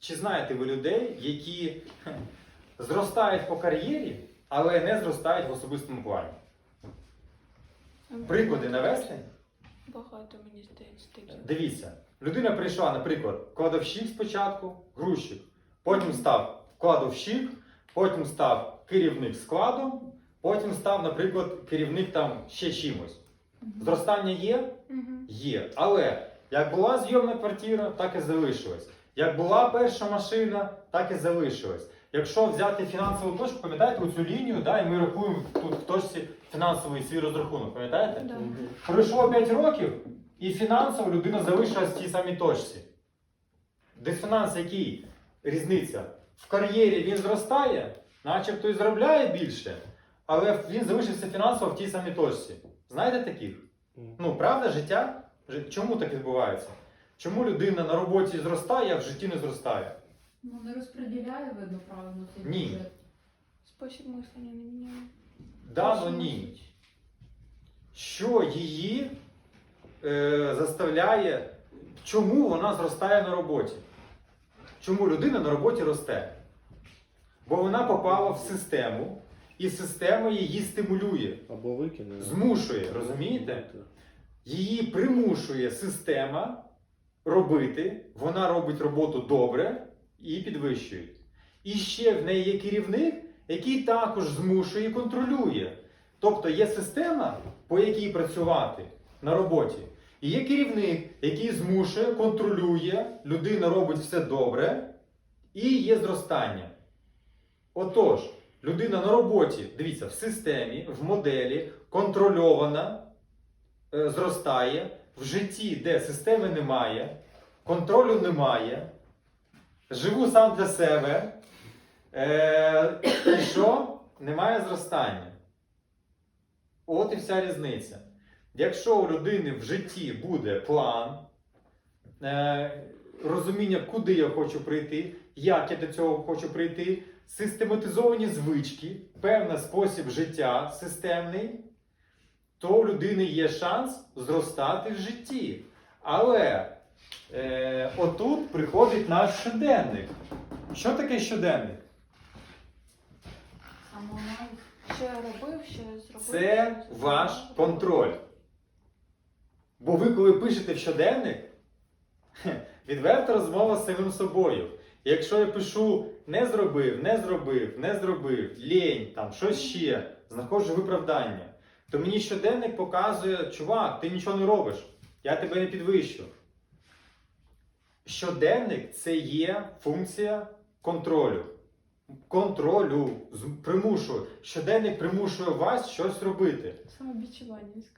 Чи знаєте ви людей, які зростають по кар'єрі, але не зростають в особистому плані? Приклади навести? Багато мені здається таких. Дивіться, людина прийшла, наприклад, кладовщик спочатку, грузчик, потім став кладовщик, потім став керівник складу, потім став, наприклад, керівник там ще чимось. Зростання є? Мгм. Є. Але як була зйомна квартира, так і залишилась. Як була перша машина, так і залишилась. Якщо взяти фінансову точку, пам'ятаєте оцю лінію, да, і ми рахуємо тут в точці фінансовий свій розрахунок, пам'ятаєте? Да. Пройшло 5 років, і фінансово людина залишилась в тій самій точці. Дисонанс який? Різниця. В кар'єрі він зростає, начебто і заробляє більше, але він залишився фінансово в тій самій точці. Знаєте таких? Ну, правда, життя? Чому так відбувається? Чому людина на роботі зростає, а в житті не зростає? Ну, не розподіляє, видно, правильно цей Ні. бюджет. Спосіб мислення не міняє. Да, ну ні. Що її е, заставляє, чому вона зростає на роботі? Чому людина на роботі росте? Бо вона попала в систему, і система її стимулює, Або викине. змушує, розумієте? Її примушує система робити, вона робить роботу добре і підвищує. І ще в неї є керівник, який також змушує і контролює. Тобто є система, по якій працювати на роботі. І є керівник, який змушує, контролює, людина робить все добре, і є зростання. Отож, людина на роботі, дивіться, в системі, в моделі контрольована, е, зростає, в житті, де системи немає, контролю немає, живу сам для себе. Е, і що? Немає зростання. От і вся різниця. Якщо у людини в житті буде план, е, розуміння, куди я хочу прийти, як я до цього хочу прийти, систематизовані звички, певний спосіб життя системний, то у людини є шанс зростати в житті. Але е, отут приходить наш щоденник. Що таке щоденник? Що я робив, що я зробив. Це ваш контроль. Бо ви, коли пишете в щоденник, відверта розмова з самим собою. Якщо я пишу не зробив, не зробив, не зробив, лінь, там щось ще, знаходжу виправдання, то мені щоденник показує, чувак, ти нічого не робиш, я тебе не підвищу. Щоденник це є функція контролю. Контролю, примушує. Щоденник примушує вас щось робити. Самобічування.